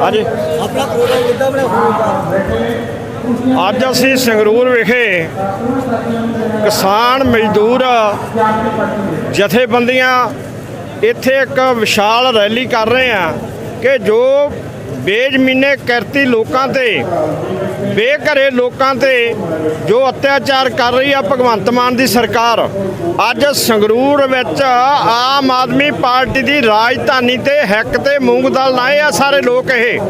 ਹਾਂਜੀ। ਆਪਣਾ ਪ੍ਰੋਗਰਾਮ ਕਿੱਦਾਂ ਬਣਾਉਂਗਾ ਅੱਜ ਅਸੀਂ ਸੰਗਰੂਰ ਵਿਖੇ ਕਿਸਾਨ ਮਜ਼ਦੂਰ ਜਥੇਬੰਦੀਆਂ ਇੱਥੇ ਇੱਕ ਵਿਸ਼ਾਲ ਰੈਲੀ ਕਰ ਰਹੇ ਆ ਕਿ ਜੋ ਬੇਜ਼ਮੀਨੇ ਕਿਰਤੀ ਲੋਕਾਂ ਤੇ ਬੇਘਰੇ ਲੋਕਾਂ ਤੇ ਜੋ ਅਤਿਆਚਾਰ ਕਰ ਰਹੀ ਆ ਭਗਵੰਤ ਮਾਨ ਦੀ ਸਰਕਾਰ, ਅੱਜ ਸੰਗਰੂਰ ਵਿੱਚ ਆਮ ਆਦਮੀ ਪਾਰਟੀ ਦੀ ਰਾਜਧਾਨੀ ਤੇ ਹੈਕ ਤੇ ਮੂੰਗ ਦਲ ਲਾਏ ਆ ਸਾਰੇ ਲੋਕ ਇਹ।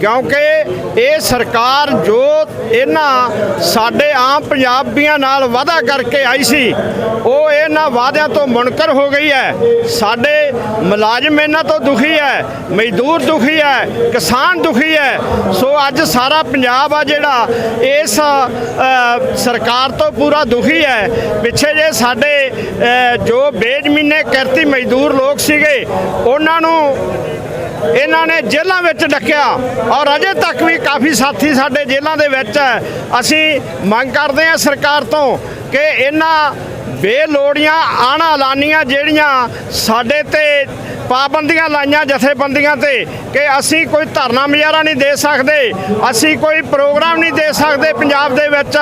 ਕਿਉਂਕਿ ਇਹ ਸਰਕਾਰ ਜੋ ਇਹਨਾਂ ਸਾਡੇ ਆਮ ਪੰਜਾਬੀਆਂ ਨਾਲ ਵਾਅਦਾ ਕਰਕੇ ਆਈ ਸੀ, ਉਹ ਇਹਨਾਂ ਵਾਅਦਿਆਂ ਤੋਂ ਮੁਨਕਰ ਹੋ ਗਈ ਹੈ। ਸਾਡੇ ਮੁਲਾਜ਼ਮ ਇਹਨਾਂ ਤੋਂ ਦੁਖੀ ਹੈ, ਮਜ਼ਦੂਰ ਦੁਖੀ ਹੈ, ਕਿਸਾਨ ਦੁਖੀ ਹੈ। ਸੋ ਅੱਜ ਸਾਰਾ ਪੰਜਾਬ ਆ ਜਿਹੜਾ ਇਸ ਸਰਕਾਰ ਤੋਂ ਪੂਰਾ ਦੁਖੀ ਹੈ। ਪਿੱਛੇ ਜੇ ਸਾਡੇ ਜੋ ਬੇਜ਼ਮੀਨੇ ਕਿਰਤੀ ਮਜ਼ਦੂਰ ਲੋਕ ਸੀਗੇ, ਉਹਨਾਂ ਨੂੰ ਇਹਨਾਂ ਨੇ ਜੇਲ੍ਹਾਂ ਵਿੱਚ ਡੱਕਿਆ ਔਰ ਅਜੇ ਤੱਕ ਵੀ ਕਾਫੀ ਸਾਥੀ ਸਾਡੇ ਜੇਲ੍ਹਾਂ ਦੇ ਵਿੱਚ ਹੈ। ਅਸੀਂ ਮੰਗ ਕਰਦੇ ਹਾਂ ਸਰਕਾਰ ਤੋਂ ਕਿ ਇਹਨਾਂ ਬੇਲੋੜੀਆਂ ਆਣਾ ਲਾਨੀਆਂ ਜਿਹੜੀਆਂ ਸਾਡੇ ਤੇ ਪਾਬੰਦੀਆਂ ਲਾਈਆਂ ਜਥੇਬੰਦੀਆਂ ਤੇ ਕਿ ਅਸੀਂ ਕੋਈ ਧਰਨਾ ਮੁਜ਼ਾਹਰਾ ਨਹੀਂ ਦੇ ਸਕਦੇ, ਅਸੀਂ ਕੋਈ ਪ੍ਰੋਗਰਾਮ ਨਹੀਂ ਦੇ ਸਕਦੇ ਪੰਜਾਬ ਦੇ ਵਿੱਚ।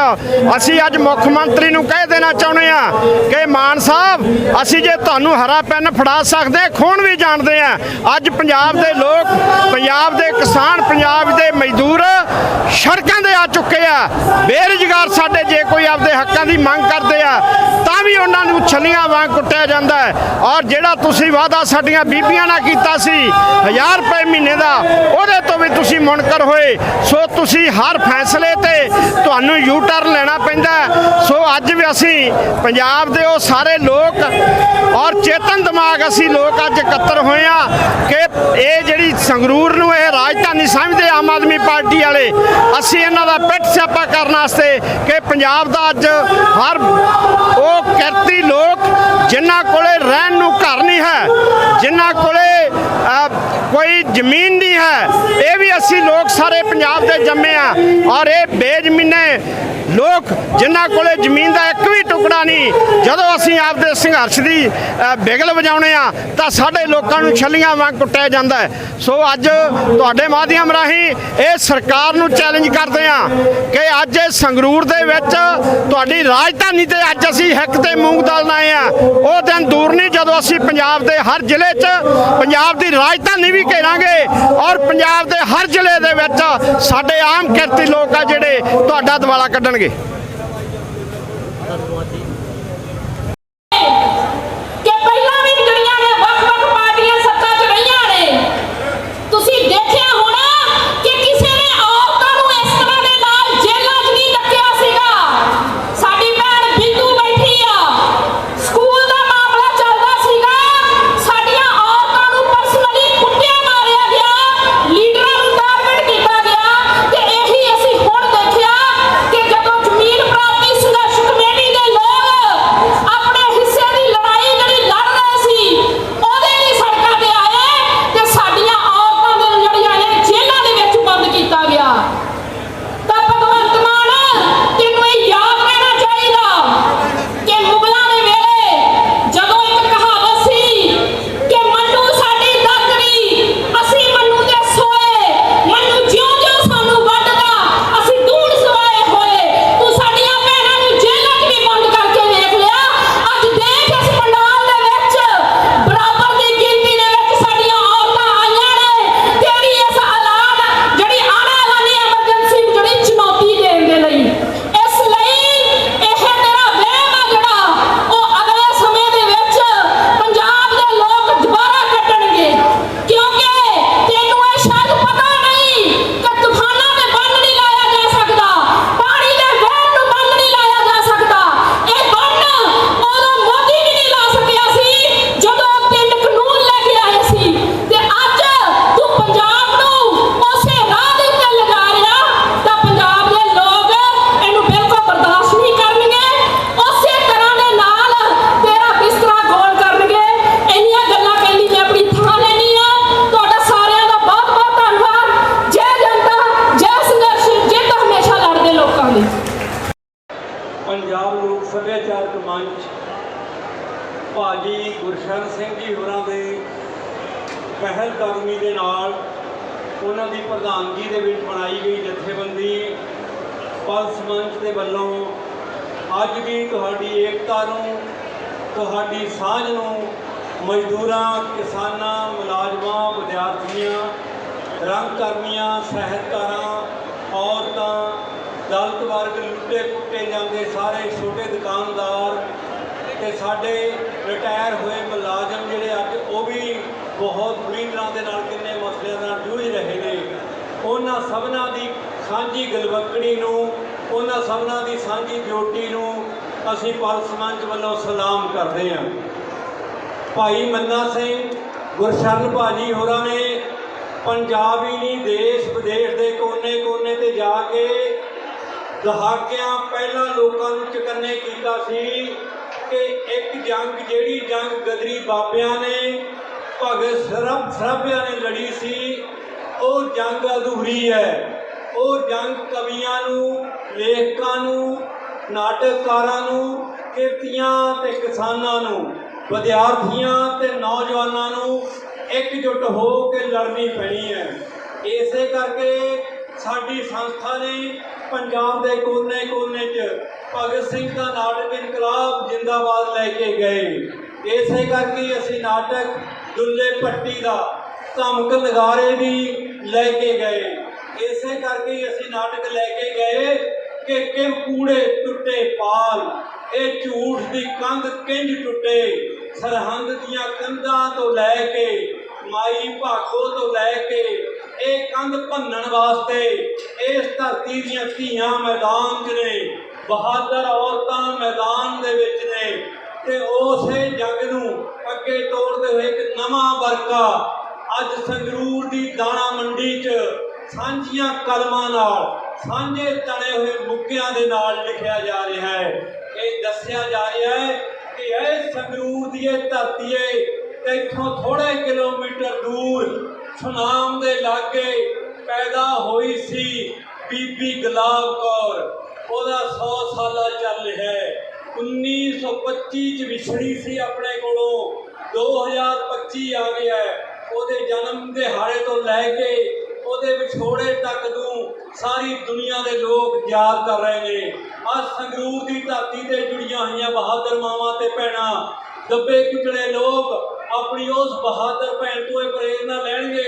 ਅਸੀਂ ਅੱਜ ਮੁੱਖ ਮੰਤਰੀ ਨੂੰ ਕਹਿ ਦੇਣਾ ਚਾਹੁੰਦੇ ਆ ਕਿ ਮਾਨ ਸਾਹਿਬ, ਅਸੀਂ ਜੇ ਤੁਹਾਨੂੰ ਹਰਾ ਪੈਨ ਫੜਾ ਸਕਦੇ, ਖੂਨ ਵੀ ਜਾਣਦੇ ਆ ਅੱਜ ਪੰਜਾਬ ਦੇ ਲੋਕ ਪੰਜਾਬ ਦੇ ਕਿਸਾਨ, ਪੰਜਾਬ ਦੇ ਮਜ਼ਦੂਰ ਸੜਕਾਂ ਦੇ ਆ ਚੁੱਕੇ ਆ। ਬੇਰੁਜ਼ਗਾਰ ਸਾਡੇ, ਜੇ ਕੋਈ ਆਪਦੇ ਹੱਕਾਂ ਦੀ ਮੰਗ ਕਰਦੇ ਆ, ਤਾਂ ਵੀ ਉਹਨਾਂ ਨੂੰ ਛੱਲੀਆਂ ਵਾਂਗ ਕੁੱਟਿਆ ਜਾਂਦਾ ਹੈ। ਔਰ ਜਿਹੜਾ ਤੁਸੀਂ ਵਾਅਦਾ ਸਾਡੀਆਂ ਬੀਬੀਆਂ ਨਾਲ ਕੀਤਾ ਸੀ 1000 ਰੁਪਏ ਮਹੀਨੇ ਦਾ, ਉਹਦੇ ਤੋਂ ਵੀ ਤੁਸੀਂ ਮੁਨਕਰ ਹੋਏ। ਸੋ ਤੁਸੀਂ ਹਰ ਫੈਸਲੇ ਤੇ ਤੁਹਾਨੂੰ ਯੂ ਟਰਨ ਲੈਣਾ ਪੈਂਦਾ ਸੋ ਅੱਜ ਵੀ ਅਸੀਂ ਪੰਜਾਬ ਦੇ ਉਹ ਸਾਰੇ ਲੋਕ ਔਰ ਚੇਤਨ ਦਿਮਾਗ ਅਸੀਂ ਲੋਕ ਅੱਜ ਇਕੱਤਰ ਹੋਏ ਆ ਕਿ ਇਹ ਜਿਹੜੀ ਸੰਗਰੂਰ ਨੂੰ ਇਹ ਰਾਜਧਾਨੀ ਸਮਝਦੇ ਆਮ ਆਦਮੀ ਪਾਰਟੀ ਵਾਲੇ। ਅਸੀਂ ਇਹਨਾਂ ਦਾ ਪਿੱਠ ਸਿਆਪਾ ਕਰਨ ਵਾਸਤੇ ਕਿ ਪੰਜਾਬ ਦਾ ਅੱਜ ਹਰ ਉਹ ਕਿਰਤੀ ਲੋਕ ਜਿਨ੍ਹਾਂ ਕੋਲੇ ਰਹਿਣ ਨੂੰ ਘਰ ਨਹੀਂ ਹੈ, ਜਿਨ੍ਹਾਂ ਕੋਲੇ ਕੋਈ ਜ਼ਮੀਨ ਨਹੀਂ ਹੈ, ਇਹ ਵੀ ਅਸੀਂ ਲੋਕ ਸਾਰੇ ਪੰਜਾਬ ਦੇ ਜੰਮੇ ਆ। ਔਰ ਇਹ ਬੇਜ਼ਮੀਨੇ ਲੋਕ ਜਿਨ੍ਹਾਂ ਕੋਲੇ ਜ਼ਮੀਨ ਦਾ ਇੱਕ ਵੀ ਟੁਕੜਾ ਨਹੀਂ, ਜਦੋਂ ਅਸੀਂ ਆਪਦੇ ਸੰਘਰਸ਼ ਦੀ ਬਿਗਲ ਵਜਾਉਣੇ ਆ, ਤਾਂ ਸਾਡੇ ਲੋਕਾਂ ਨੂੰ ਛੱਲੀਆਂ ਵਾਂਗ ਕੁੱਟਿਆ ਜਾਂਦਾ ਹੈ। ਸੋ ਅੱਜ ਤੁਹਾਡੇ ਮਾਧਿਅਮ ਰਾਹੀਂ ਇਹ ਸਰਕਾਰ ਨੂੰ ਚੈਲੰਜ ਕਰਦੇ ਆ ਕਿ ਅੱਜ ਇਹ ਸੰਗਰੂਰ ਦੇ ਵਿੱਚ ਤੁਹਾਡੀ ਰਾਜਧਾਨੀ ਤੇ ਅੱਜ ਅਸੀਂ ਹਿੱਕ ਤੇ ਮੂੰਗ ਦਲ ਲਾਏ ਆ ਉਹ ਦਿਨ ਦੂਰ ਨਹੀਂ, ਜਦੋਂ ਅਸੀਂ ਪੰਜਾਬ ਦੇ ਹਰ ਜ਼ਿਲ੍ਹੇ 'ਚ ਪੰਜਾਬ ਦੀ ਰਾਜਧਾਨੀ ਵੀ ਘੇਰਾਂਗੇ ਔਰ ਪੰਜਾਬ ਦੇ ਹਰ ਜ਼ਿਲ੍ਹੇ ਦੇ ਵਿੱਚ ਸਾਡੇ ਆਮ ਕਿਰਤੀ ਲੋਕ ਆ ਜਿਹੜੇ ਤੁਹਾਡਾ ਦਿਵਾਲਾ ਕੱਢਣਗੇ। ਦਲਿਤ ਵਰਗ ਲੁੱਟੇ ਕੁੱਟੇ ਜਾਂਦੇ ਸਾਰੇ ਛੋਟੇ ਦੁਕਾਨਦਾਰ ਤੇ ਸਾਡੇ ਰਿਟਾਇਰ ਹੋਏ ਮੁਲਾਜ਼ਮ ਜਿਹੜੇ ਅੱਜ ਉਹ ਵੀ ਬਹੁਤ ਬੁਰੀ ਤਰ੍ਹਾਂ ਦੇ ਨਾਲ ਕਿੰਨੇ ਮਸਲਿਆਂ ਨਾਲ ਜੂਝ ਰਹੇ ਨੇ। ਉਹਨਾਂ ਸਭਨਾਂ ਦੀ ਸਾਂਝੀ ਗਲਵਕੜੀ ਨੂੰ, ਉਹਨਾਂ ਸਭਨਾਂ ਦੀ ਸਾਂਝੀ ਡਿਊਟੀ ਨੂੰ ਅਸੀਂ ਪਲਸ ਮੰਚ ਵੱਲੋਂ ਸਲਾਮ ਕਰਦੇ ਹਾਂ। ਭਾਈ ਮੰਨਾ ਸਿੰਘ, ਗੁਰਸ਼ਰਨ ਭਾਜੀ ਹੋਰਾਂ ਨੇ ਪੰਜਾਬ ਹੀ ਨਹੀਂ ਦੇਸ਼ ਵਿਦੇਸ਼ ਦੇ ਕੋਨੇ-ਕੋਨੇ ਤੇ ਜਾ ਕੇ ਦਹਾਕਿਆਂ ਪਹਿਲਾਂ ਲੋਕਾਂ ਨੂੰ ਚਕੰਨੇ ਕੀਤਾ ਸੀ ਕਿ ਇੱਕ ਜੰਗ ਜਿਹੜੀ ਜੰਗ ਗਦਰੀ ਬਾਬਿਆਂ ਨੇ, ਭਗਤ ਸਰਬ ਸਰਾਭਿਆਂ ਨੇ ਲੜੀ ਸੀ, ਉਹ ਜੰਗ ਅਧੂਰੀ ਹੈ। ਉਹ ਜੰਗ ਕਵੀਆਂ ਨੂੰ, ਲੇਖਕਾਂ ਨੂੰ, ਨਾਟਕਕਾਰਾਂ ਨੂੰ, ਕਿਰਤੀਆਂ ਤੇ ਕਿਸਾਨਾਂ ਨੂੰ, ਵਿਦਿਆਰਥੀਆਂ ਤੇ ਨੌਜਵਾਨਾਂ ਨੂੰ ਇਕਜੁੱਟ ਹੋ ਕੇ ਲੜਨੀ ਪੈਣੀ ਹੈ। ਇਸੇ ਕਰਕੇ ਸਾਡੀ ਸੰਸਥਾ ਨੇ ਪੰਜਾਬ ਦੇ ਕੋਨੇ-ਕੋਨੇ 'ਚ ਭਗਤ ਸਿੰਘ ਦਾ ਨਾਟਕ ਇਨਕਲਾਬ ਜਿੰਦਾਬਾਦ ਲੈ ਕੇ ਗਏ। ਇਸੇ ਕਰਕੇ ਅਸੀਂ ਨਾਟਕ ਦੁੱਲੇ ਭੱਟੀ ਦਾ ਧਮਕ ਨਗਾਰੇ ਵੀ ਲੈ ਕੇ ਗਏ। ਇਸੇ ਕਰਕੇ ਅਸੀਂ ਨਾਟਕ ਲੈ ਕੇ ਗਏ ਕਿ ਕਿ ਕੂੜੇ ਟੁੱਟੇ ਪਾਲ। ਇਹ ਝੂਠ ਦੀ ਕੰਧ ਕਿੰਜ ਟੁੱਟੇ? ਸਰਹੰਦ ਦੀਆਂ ਕੰਧਾਂ ਤੋਂ ਲੈ ਕੇ ਮਾਈ ਭਾਖੋ ਤੋਂ ਲੈ ਕੇ ਇਹ ਕੰਧ ਭੰਨਣ ਵਾਸਤੇ ਇਸ ਧਰਤੀ ਦੀਆਂ ਧੀਆਂ ਮੈਦਾਨ 'ਚ ਨੇ, ਬਹਾਦਰ ਔਰਤਾਂ ਮੈਦਾਨ ਦੇ ਵਿੱਚ ਨੇ ਤੇ ਉਸੇ ਜੰਗ ਨੂੰ ਅੱਗੇ ਤੋੜਦੇ ਹੋਏ ਇੱਕ ਨਵਾਂ ਵਰਕਾ ਅੱਜ ਸੰਗਰੂਰ ਦੀ ਦਾਣਾ ਮੰਡੀ 'ਚ ਸਾਂਝੀਆਂ ਕਲਮਾਂ ਨਾਲ, ਸਾਂਝੇ ਤਣੇ ਹੋਏ ਮੁੱਕਿਆਂ ਦੇ ਨਾਲ ਲਿਖਿਆ ਜਾ ਰਿਹਾ ਹੈ। ਇਹ ਦੱਸਿਆ ਜਾ ਰਿਹਾ ਹੈ ਕਿ ਇਹ ਸੰਗਰੂਰ ਦੀ ਇਹ ਧਰਤੀ ਹੈ ਤੇ ਇੱਥੋਂ ਥੋੜੇ ਕਿਲੋਮੀਟਰ ਦੂਰ ਸੁਨਾਮ ਦੇ ਲਾਗੇ ਪੈਦਾ ਹੋਈ ਸੀ ਬੀਬੀ ਗੁਲਾਬ ਕੌਰ। ਉਹਦਾ 100 ਸਾਲਾ ਚੱਲ ਰਿਹਾ ਹੈ। 1925 ਚ ਵਿਛੜੀ ਸੀ ਆਪਣੇ ਕੋਲੋਂ। 2025 ਆ ਗਿਆ ਉਹਦੇ ਜਨਮ ਦਿਹਾੜੇ ਤੋਂ ਲੈ ਕੇ ਉਹਦੇ ਵਿਛੋੜੇ ਤੱਕ ਨੂੰ ਸਾਰੀ ਦੁਨੀਆ ਦੇ ਲੋਕ ਯਾਦ ਕਰ ਰਹੇ ਨੇ। ਅੱਜ ਸੰਗਰੂਰ ਦੀ ਧਰਤੀ ਤੇ ਜੁੜੀਆਂ ਹੋਈਆਂ ਬਹਾਦਰ ਮਾਵਾਂ ਤੇ ਭੈਣਾਂ, ਦੱਬੇ ਕੁਚਲੇ ਲੋਕ ਆਪਣੀ ਉਸ ਬਹਾਦਰ ਭੈਣ ਤੋਂ ਇਹ ਪ੍ਰੇਰਨਾ ਲੈਣਗੇ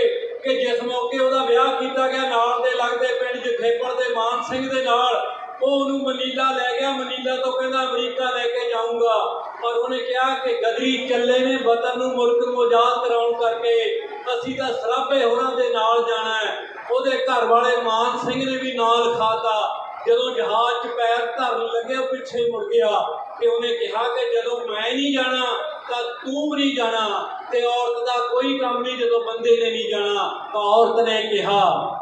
ਕਿ ਜਿਸ ਮੌਕੇ ਉਹਦਾ ਵਿਆਹ ਕੀਤਾ ਗਿਆ, ਨਾਲ ਦੇ ਲੱਗਦੇ ਪਿੰਡ ਜਖੇਪੜ ਦੇ ਮਾਨ ਸਿੰਘ ਦੇ ਨਾਲ, ਉਹ ਉਹਨੂੰ ਮਨੀਲਾ ਲੈ ਗਿਆ। ਮਨੀਲਾ ਤੋਂ ਕਹਿੰਦਾ, ਅਮਰੀਕਾ ਲੈ ਕੇ ਜਾਊਂਗਾ। ਪਰ ਉਹਨੇ ਕਿਹਾ ਕਿ ਗਦਰੀ ਚੱਲੇ ਨੇ, ਵਤਨ ਨੂੰ ਮੁਲਕ ਨੂੰ ਆਜ਼ਾਦ ਕਰਾਉਣ ਕਰਕੇ ਅਸੀਂ ਤਾਂ ਸਰਾਭੇ ਹੋਰਾਂ ਦੇ ਨਾਲ ਜਾਣਾ ਹੈ। ਉਹਦੇ ਘਰ ਵਾਲੇ ਮਾਨ ਸਿੰਘ ਨੇ ਵੀ ਨਾਲ ਖਾਤਾ ਜਦੋਂ ਜਹਾਜ਼ 'ਚ ਪੈਰ ਧਰਨ ਲੱਗਿਆ ਉਹ ਪਿੱਛੇ ਮੁੜ ਗਿਆ ਤੇ ਉਹਨੇ ਕਿਹਾ ਕਿ ਜਦੋਂ ਮੈਂ ਨਹੀਂ ਜਾਣਾ ਤਾਂ ਤੂੰ ਵੀ ਨਹੀਂ ਜਾਣਾ ਤੇ ਔਰਤ ਦਾ ਕੋਈ ਕੰਮ ਨਹੀਂ ਜਦੋਂ ਬੰਦੇ ਨੇ ਨਹੀਂ ਜਾਣਾ, ਤਾਂ ਔਰਤ ਨੇ ਕਿਹਾ,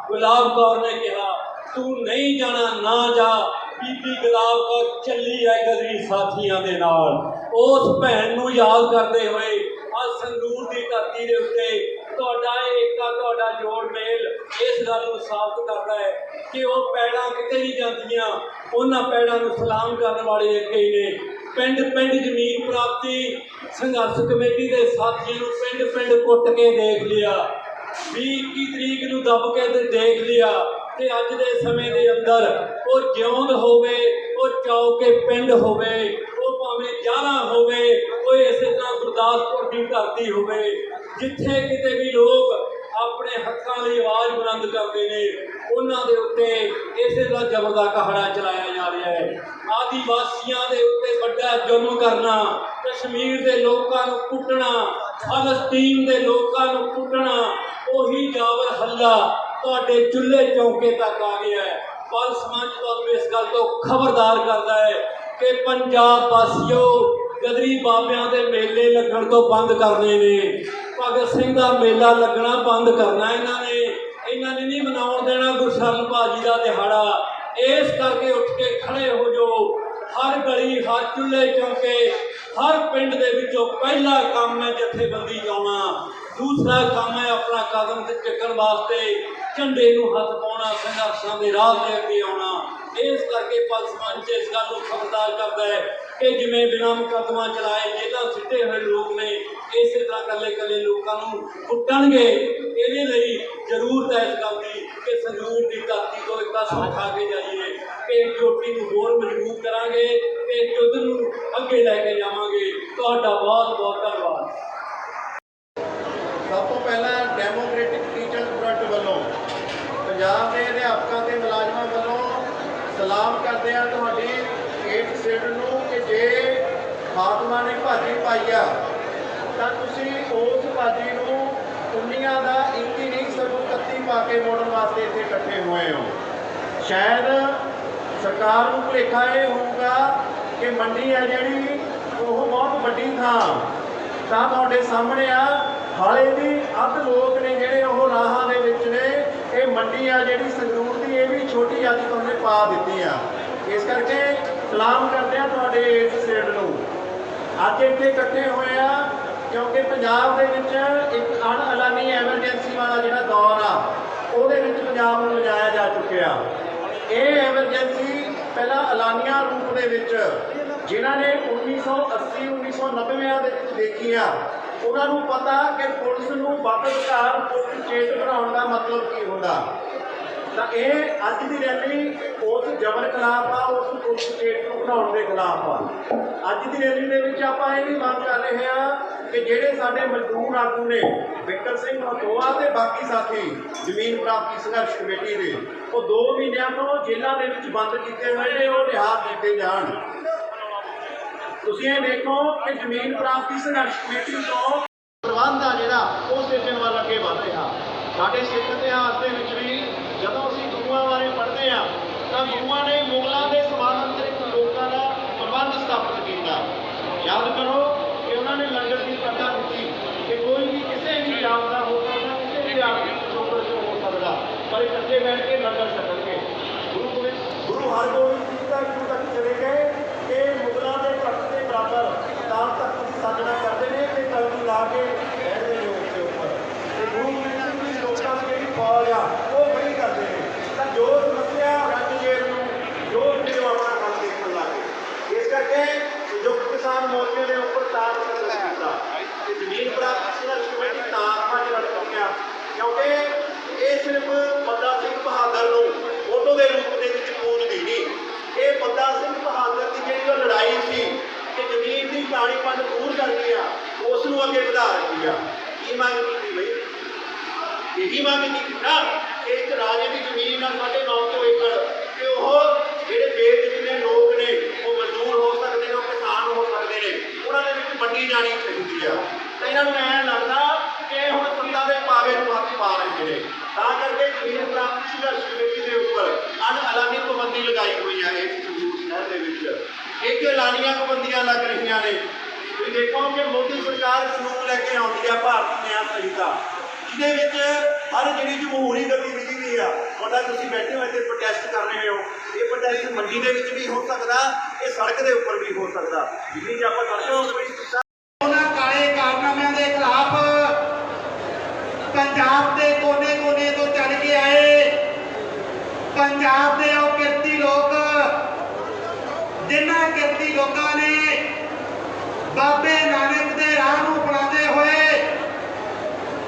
ਗੁਲਾਬ ਕੌਰ ਨੇ ਕਿਹਾ, ਤੂੰ ਨਹੀਂ ਜਾਣਾ, ਨਾ ਜਾ। ਬੀਬੀ ਗੁਲਾਬ ਕੌਰ ਚੱਲੀ ਹੈ ਗਦਰੀ ਸਾਥੀਆਂ ਦੇ ਨਾਲ। ਉਸ ਭੈਣ ਨੂੰ ਯਾਦ ਕਰਦੇ ਹੋਏ ਅੱਜ ਸੰਗਰੂਰ ਦੀ ਧਰਤੀ ਦੇ ਉੱਤੇ ਤੁਹਾਡਾ ਇਹ ਏਕਾ ਤੁਹਾਡਾ ਜੋੜ ਮੇਲ ਇਸ ਗੱਲ ਨੂੰ ਸਾਬਤ ਕਰਦਾ ਹੈ ਕਿ ਉਹ ਪੈੜਾਂ ਕਿਤੇ ਨਹੀਂ ਜਾਂਦੀਆਂ। ਉਹਨਾਂ ਪੈੜਾਂ ਨੂੰ ਸਲਾਮ ਕਰਨ ਵਾਲੇ ਇੱਕ ਹੀ ਨੇ। ਪਿੰਡ ਪਿੰਡ ਜ਼ਮੀਨ ਪ੍ਰਾਪਤੀ, ਸੰਘਰਸ਼ ਕਮੇਟੀ ਦੇ ਸਾਥੀਆਂ ਨੂੰ ਪਿੰਡ ਪਿੰਡ ਕੁੱਟ ਕੇ ਦੇਖ ਲਿਆ। 20 21 ਤਰੀਕ ਨੂੰ ਦੱਬ ਕੇ ਤੇ ਦੇਖ ਲਿਆ ਤੇ ਅੱਜ ਦੇ ਸਮੇਂ ਦੇ ਅੰਦਰ ਉਹ ਜਿਉਂਦ ਹੋਵੇ, ਉਹ ਚੌਕੇ ਪਿੰਡ ਹੋਵੇ, ਉਹ ਭਾਵੇਂ ਜਾਣਾ ਹੋਵੇ, ਉਹ ਇਸੇ ਤਰ੍ਹਾਂ ਗੁਰਦਾਸਪੁਰ ਦੀ ਧਰਤੀ ਹੋਵੇ, ਜਿੱਥੇ ਕਿਤੇ ਵੀ ਲੋਕ ਆਪਣੇ ਹੱਕਾਂ ਲਈ ਆਵਾਜ਼ ਬੁਲੰਦ ਕਰਦੇ ਨੇ, ਉਹਨਾਂ ਦੇ ਉੱਤੇ ਇਸੇ ਤਰ੍ਹਾਂ ਜ਼ਬਰ ਦਾ ਕਹਾੜਾ ਚਲਾਇਆ ਜਾ ਰਿਹਾ ਹੈ। ਆਦੀਵਾਸੀਆਂ ਦੇ ਉੱਤੇ ਵੱਡਾ ਜ਼ੁਲਮ ਕਰਨਾ, ਕਸ਼ਮੀਰ ਦੇ ਲੋਕਾਂ ਨੂੰ ਕੁੱਟਣਾ, ਫਲਸਤੀਨ ਦੇ ਲੋਕਾਂ ਨੂੰ ਕੁੱਟਣਾ, ਉਹੀ ਜਾਬਰ ਹੱਲਾ ਤੁਹਾਡੇ ਚੁੱਲ੍ਹੇ ਚੌਂਕੇ ਤੱਕ ਆ ਗਿਆ ਹੈ। ਪਰ ਸਮਾਜ ਤੁਹਾਨੂੰ ਇਸ ਗੱਲ ਤੋਂ ਖਬਰਦਾਰ ਕਰਦਾ ਹੈ ਕਿ ਪੰਜਾਬ ਵਾਸੀਓ, ਗਦਰੀ ਬਾਬਿਆਂ ਦੇ ਮੇਲੇ ਲੱਗਣ ਤੋਂ ਬੰਦ ਕਰਨੇ ਨੇ। ਭਗਤ ਸਿੰਘ ਦਾ ਮੇਲਾ ਲੱਗਣਾ ਬੰਦ ਕਰਨਾ ਇਹਨਾਂ ਨੇ। ਇਹਨਾਂ ਨੇ ਨਹੀਂ ਮਨਾਉਣ ਦੇਣਾ ਗੁਰਸ਼ਰਨ ਭਾਜੀ ਦਾ ਦਿਹਾੜਾ। ਇਸ ਕਰਕੇ ਉੱਠ ਕੇ ਖੜੇ ਹੋ ਜਾਓ। ਹਰ ਗਲੀ, ਹਰ ਚੁੱਲ੍ਹੇ ਚੌਂਕੇ, ਹਰ ਪਿੰਡ ਦੇ ਵਿੱਚੋਂ ਪਹਿਲਾ ਕੰਮ ਹੈ ਜਥੇਬੰਦੀ ਲਾਉਣਾ ਦੂਸਰਾ ਕੰਮ ਹੈ ਆਪਣਾ ਕਦਮ ਤੇ ਚੱਕਣ ਵਾਸਤੇ ਝੰਡੇ ਨੂੰ ਹੱਥ ਪਾਉਣਾ, ਸੰਘਰਸ਼ਾਂ ਦੇ ਰਾਹ ਤੇ ਅੱਗੇ ਆਉਣਾ। ਇਸ ਕਰਕੇ ਪਲਸ ਮੰਚ ਇਸ ਗੱਲ ਨੂੰ ਖਬਰਦਾਰ ਕਰਦਾ ਹੈ ਕਿ ਜਿਵੇਂ ਬਿਨਾਂ ਮੁਕੱਦਮਾ ਚਲਾਏ ਜੇਲ੍ਹਾਂ ਸਿੱਟੇ ਹੋਏ ਲੋਕ ਨੇ ਇਸੇ ਤਰ੍ਹਾਂ ਕੱਲੇ ਕੱਲੇ ਲੋਕਾਂ ਨੂੰ ਕੁੱਟਣਗੇ, ਇਹਦੇ ਲਈ ਜ਼ਰੂਰਤ ਹੈ ਇਸ ਗੱਲ ਦੀ ਕਿ ਸੰਗਰੂਰ ਦੀ ਧਰਤੀ ਤੋਂ ਇੱਕ ਤਾਂ ਖਾ ਕੇ ਜਾਈਏ ਕਿ ਚੋਟੀ ਨੂੰ ਹੋਰ ਮਜ਼ਬੂਤ ਕਰਾਂਗੇ, ਤੇ ਯੁੱਧ ਨੂੰ ਅੱਗੇ ਲੈ ਕੇ ਜਾਵਾਂਗੇ। ਤੁਹਾਡਾ ਬਹੁਤ ਬਹੁਤ ਧੰਨਵਾਦ। ਸਭ ਤੋਂ ਪਹਿਲਾਂ ਡੈਮੋਕ੍ਰੈਟਿਕ ਟੀਚਰ ਫਰੰਟ ਵੱਲੋਂ ਪੰਜਾਬ ਦੇ ਅਧਿਆਪਕਾਂ ਤੇ ਮੁਲਾਜ਼ਮਾਂ ਵੱਲੋਂ ਸਲਾਮ ਕਰਦੇ ਹਾਂ ਤੁਹਾਡੀ ਏਟ ਸਿਰ ਨੂੰ ਕਿ ਜੇ ਖਾਤਮਾ ਨੇ ਭਾਜੀ ਪਾਈ ਆ ਤਾਂ ਤੁਸੀਂ ਉਸ ਭਾਜੀ ਨੂੰ ਉਨੀਆਂ ਦਾ 21 ਨਹੀਂ, ਸਗੋਂ 31 ਪਾ ਕੇ ਮੋੜਨ ਵਾਸਤੇ ਇੱਥੇ ਇਕੱਠੇ ਹੋਏ ਹੋ। ਸ਼ਾਇਦ ਸਰਕਾਰ ਨੂੰ ਭੁਲੇਖਾ ਇਹ ਹੋਊਗਾ ਕਿ ਮੰਡੀ ਹੈ ਜਿਹੜੀ, ਉਹ ਬਹੁਤ ਵੱਡੀ ਥਾਂ। ਤਾਂ ਤੁਹਾਡੇ ਸਾਹਮਣੇ ਆ, ਹਾਲੇ ਵੀ ਅੱਧ ਲੋਕ ਨੇ ਜਿਹੜੇ ਉਹ ਰਾਹਾਂ ਦੇ ਵਿੱਚ ਨੇ। ਇਹ ਮੰਡੀ ਆ ਜਿਹੜੀ ਸੰਗਰੂਰ ਦੀ, ਇਹ ਵੀ ਛੋਟੀ ਅੱਜ ਤੁਹਾਨੂੰ ਪਾ ਦਿੱਤੀ ਆ। ਇਸ ਕਰਕੇ ਸਲਾਮ ਕਰਦੇ ਆ ਤੁਹਾਡੇ ਇਸ ਸੇਡ ਨੂੰ। ਅੱਜ ਇੱਥੇ ਇਕੱਠੇ ਹੋਏ ਆ। ਕਿਉਂਕਿ ਪੰਜਾਬ ਦੇ ਵਿੱਚ ਇੱਕ ਅਣਐਲਾਨੀ ਐਮਰਜੈਂਸੀ ਵਾਲਾ ਜਿਹੜਾ ਦੌਰ ਆ, ਉਹਦੇ ਵਿੱਚ ਪੰਜਾਬ ਨੂੰ ਲਿਜਾਇਆ ਜਾ ਚੁੱਕਿਆ। ਇਹ ਐਮਰਜੈਂਸੀ ਪਹਿਲਾਂ ਐਲਾਨੀਆਂ ਰੂਪ ਦੇ ਵਿੱਚ, ਜਿਨ੍ਹਾਂ ਨੇ 1980 1990 ਦੇ ਵਿੱਚ ਦੇਖੀ ਆ ਉਹਨਾਂ ਨੂੰ ਪਤਾ ਕਿ ਪੁਲਿਸ ਨੂੰ ਬਾਦਸ਼ਾਹ ਪੁਲਿਸ ਸਟੇਟ ਬਣਾਉਣ ਦਾ ਮਤਲਬ ਕੀ ਹੁੰਦਾ। ਤਾਂ ਇਹ ਅੱਜ ਦੀ ਰੈਲੀ ਉਸ ਜਬਰ ਖਿਲਾਫ ਆ, ਉਸ ਪੁਲਿਸ ਸਟੇਟ ਨੂੰ ਬਣਾਉਣ ਦੇ ਖਿਲਾਫ ਆ। ਅੱਜ ਦੀ ਰੈਲੀ ਦੇ ਵਿੱਚ ਆਪਾਂ ਇਹ ਵੀ ਮੰਗ ਕਰ ਰਹੇ ਹਾਂ ਕਿ ਜਿਹੜੇ ਸਾਡੇ ਮਜ਼ਦੂਰ ਆਗੂ ਨੇ ਵਿਕਰ ਸਿੰਘ ਮਤੋਆ ਤੇ ਬਾਕੀ ਸਾਥੀ, ਜ਼ਮੀਨ ਪ੍ਰਾਪਤੀ ਸੰਘਰਸ਼ ਕਮੇਟੀ ਦੇ, ਉਹ 2 ਮਹੀਨਿਆਂ ਤੋਂ ਜੇਲ੍ਹਾਂ ਦੇ ਵਿੱਚ ਬੰਦ ਕੀਤੇ ਹੋਏ ਨੇ, ਉਹ ਰਿਹਾ ਕੀਤੇ ਜਾਣ। ਤੁਸੀਂ ਇਹ ਦੇਖੋ ਕਿ ਜ਼ਮੀਨ ਪ੍ਰਾਪਤੀ ਸੰਘਰਸ਼ ਕਮੇਟੀ ਤੋਂ ਪ੍ਰਬੰਧ ਆ ਜਿਹੜਾ, ਉਹ ਸਿਰਜਣ ਵੱਲ ਅੱਗੇ ਵਧ ਰਿਹਾ। ਸਾਡੇ ਸਿੱਖ ਇਤਿਹਾਸ ਦੇ target ਇਹਨਾਂ ਨੂੰ ਐਂ ਲੱਗਦਾ ਕਿ ਹੁਣ ਸੱਤਾ ਦੇ ਪਾਵੇ ਨੂੰ ਹੱਥ ਪਾ ਰਹੇ ਨੇ। ਤਾਂ ਕਰਕੇ ਜ਼ਮੀਨ ਪ੍ਰਾਪਤੀ ਸੰਘਰਸ਼ ਕਮੇਟੀ ਦੇ ਉੱਪਰ ਅਣਅਲਾਨੀ ਪਾਬੰਦੀ ਲਗਾਈ ਹੋਈ ਹੈ ਇਸ ਸ਼ਹਿਰ ਦੇ ਵਿੱਚ। ਇੱਕ ਐਲਾਨੀਆਂ ਪਾਬੰਦੀਆਂ ਲੱਗ ਰਹੀਆਂ ਨੇ। ਤੁਸੀਂ ਦੇਖੋ ਕਿ ਮੋਦੀ ਸਰਕਾਰ ਕਾਨੂੰਨ ਲੈ ਕੇ ਆਉਂਦੀ ਹੈ ਭਾਰਤ ਨਿਆਂ ਸੰਹਿਤਾ। ਜਿਹਦੇ ਵਿੱਚ ਹਰ ਜਿਹੜੀ ਜਮਹੂਰੀ ਗਤੀਵਿਧੀ ਵੀ ਆ, ਤੁਹਾਡਾ ਤੁਸੀਂ ਬੈਠੇ ਹੋ ਇੱਥੇ ਪ੍ਰੋਟੈਸਟ ਕਰ ਰਹੇ ਹੋ। ਇਹ ਪ੍ਰੋਟੈਸਟ ਮੰਡੀ ਦੇ ਵਿੱਚ ਵੀ ਹੋ ਸਕਦਾ, ਇਹ ਸੜਕ ਦੇ ਉੱਪਰ ਵੀ ਹੋ ਸਕਦਾ। ਦਿੱਲੀ 'ਚ ਆਪਾਂ ਸੜਕਾਂ ਉਸ ਵਿੱਚ ਉਹਨਾਂ ਕਾਲੇ ਕਾਰਨਾਮਿਆਂ ਦੇ ਖਿਲਾਫ ਪੰਜਾਬ ਦੇ ਕੋਨੇ-ਕੋਨੇ ਤੋਂ ਚੱਲ ਕੇ ਆਏ। ਪੰਜਾਬ ਦੇ ਉਹ ਕਿਰਤੀ ਲੋਕ, ਜਿਨ੍ਹਾਂ ਕਿਰਤੀ ਲੋਕਾਂ ਨੇ ਬਾਬੇ ਨਾਨਕ ਦੇ ਰਾਹ ਨੂੰ ਅਪਣਾਉਂਦੇ ਹੋਏ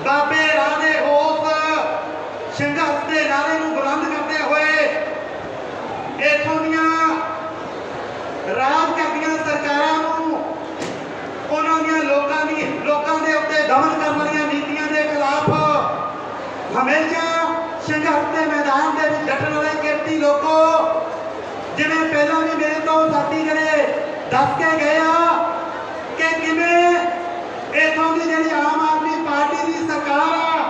ਬਾਬੇ ਰਾਹ ਦੇ ਉਸ ਸੰਘਰਸ਼ ਦੇ ਨਾਰੇ ਨੂੰ ਬੁਲੰਦ ਕਰਦੇ ਹੋਏ ਇਥੋਂ ਦੀਆਂ ਰਾਜ ਕਰਦੀਆਂ ਸਰਕਾਰਾਂ ਨੂੰ ਉਹਨਾਂ ਦੀਆਂ ਲੋਕਾਂ ਦੀ ਲੋਕਾਂ ਦੇ ਉੱਤੇ ਦਮਨ ਕਰਨ ਵਾਲੀਆਂ ਨੀਤੀਆਂ ਦੇ ਖਿਲਾਫ ਹਮੇਸ਼ਾ ਸੰਘਰਸ਼ ਦੇ ਮੈਦਾਨ ਦੇ ਵਿੱਚ ਡਟਣ ਵਾਲੇ ਕਿਰਤੀ ਲੋਕੋ, ਜਿਵੇਂ ਪਹਿਲਾਂ ਵੀ ਮੇਰੇ ਤੋਂ ਸਾਥੀ ਜਿਹੜੇ ਦੱਸ ਕੇ ਗਏ ਆ ਕਿ ਕਿਵੇਂ ਇਥੋਂ ਦੀ ਜਿਹੜੀ ਆਮ ਆਦਮੀ ਪਾਰਟੀ ਦੀ ਸਰਕਾਰ ਆ,